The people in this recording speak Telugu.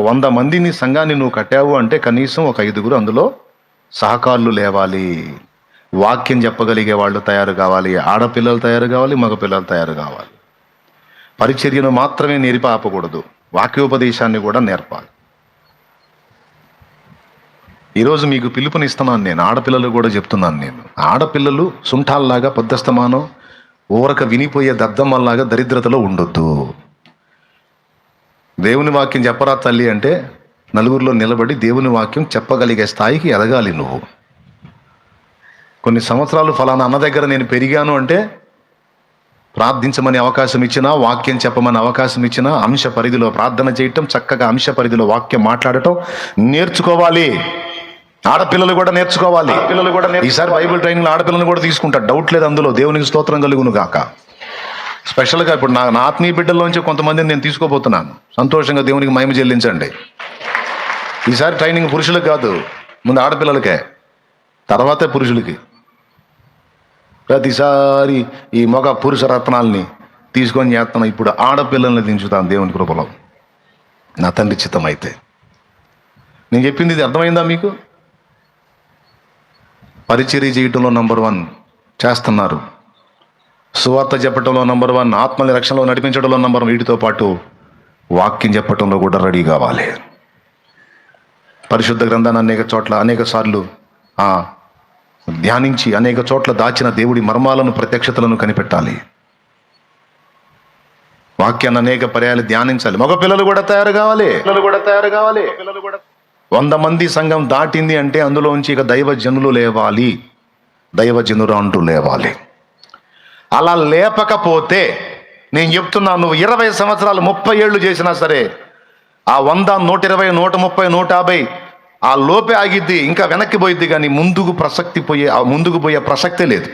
వంద మందిని సంఘాన్ని నువ్వు కట్టావు అంటే కనీసం ఒక ఐదుగురు అందులో సహకారులు లేవాలి. వాక్యం చెప్పగలిగే వాళ్ళు తయారు కావాలి. ఆడపిల్లలు తయారు కావాలి మగపిల్లలు తయారు కావాలి. పరిచర్యను మాత్రమే నేర్పి ఆపకూడదు వాక్యోపదేశాన్ని కూడా నేర్పాలి. ఈరోజు మీకు పిలుపునిస్తున్నాను నేను. ఆడపిల్లలు కూడా చెప్తున్నాను నేను. ఆడపిల్లలు సుంఠాల్లాగా పొద్దస్తమానం ఊరక వినిపోయే దద్దమ్మల్లాగా దరిద్రతలో ఉండొద్దు. దేవుని వాక్యం చెప్పరా తల్లి అంటే నలుగురిలో నిలబడి దేవుని వాక్యం చెప్పగలిగే స్థాయికి ఎదగాలి నువ్వు. కొన్ని సంవత్సరాలు ఫలానా అన్న దగ్గర నేను పెరిగాను అంటే ప్రార్థించమని అవకాశం ఇచ్చినా వాక్యం చెప్పమని అవకాశం ఇచ్చినా అంశ పరిధిలో ప్రార్థన చేయటం చక్కగా అంశ పరిధిలో వాక్యం మాట్లాడటం నేర్చుకోవాలి. ఆడపిల్లలు కూడా నేర్చుకోవాలి. పిల్లలు కూడా ఈసారి బైబిల్ ట్రైనింగ్ ఆడపిల్లలు కూడా తీసుకుంటారు డౌట్ లేదు అందులో. దేవునికి స్తోత్రం కలుగును గాక. స్పెషల్గా ఇప్పుడు నా నా ఆత్మీయ బిడ్డల్లోంచి కొంతమందిని నేను తీసుకోబోతున్నాను. సంతోషంగా దేవునికి మహిమ చెల్లించండి. ఈసారి ట్రైనింగ్ పురుషులకు కాదు ముందు ఆడపిల్లలకే తర్వాతే పురుషులకి. ప్రతిసారి ఈ మగ పురుష రత్నాల్ని తీసుకొని చేస్తాను ఇప్పుడు ఆడపిల్లల్ని దించుతాను దేవుని కృపలో. నా తండ్రి చిత్తం అయితే నేను చెప్పింది ఇది అర్థమైందా మీకు? పరిచర్య చేయటంలో నంబర్ వన్ చేస్తున్నారు. సువార్త చెప్పటంలో నంబర్ వన్ ఆత్మని రక్షణలో నడిపించడంలో నంబర్ వన్ వీటితో పాటు వాక్యం చెప్పటంలో కూడా రెడీ కావాలి. పరిశుద్ధ గ్రంథాన్ని అనేక చోట్ల అనేక సార్లు ఆ, ధ్యానించి అనేక చోట్ల దాచిన దేవుడి మర్మాలను ప్రత్యక్షతలను కనిపెట్టాలి. వాక్యాన్ని అనేక పర్యాలు ధ్యానించాలి. మగ పిల్లలు కూడా తయారు కావాలి. పిల్లలు కూడా తయారు కావాలి. పిల్లలు కూడా వంద మంది సంఘం దాటింది అంటే అందులోంచి ఇక దైవ జనులు లేవాలి. దైవ జనులు అంటూ లేవాలి. అలా లేపకపోతే నేను చెప్తున్నాను నువ్వు ఇరవై సంవత్సరాలు ముప్పై ఏళ్ళు చేసినా సరే ఆ వంద నూట ఇరవై నూట ముప్పై నూట యాభై ఆ లోపే ఆగిద్ది ఇంకా వెనక్కి పోయిద్ది కానీ ముందుకు ప్రసక్తి పోయే ఆ ముందుకు పోయే ప్రసక్తే లేదు.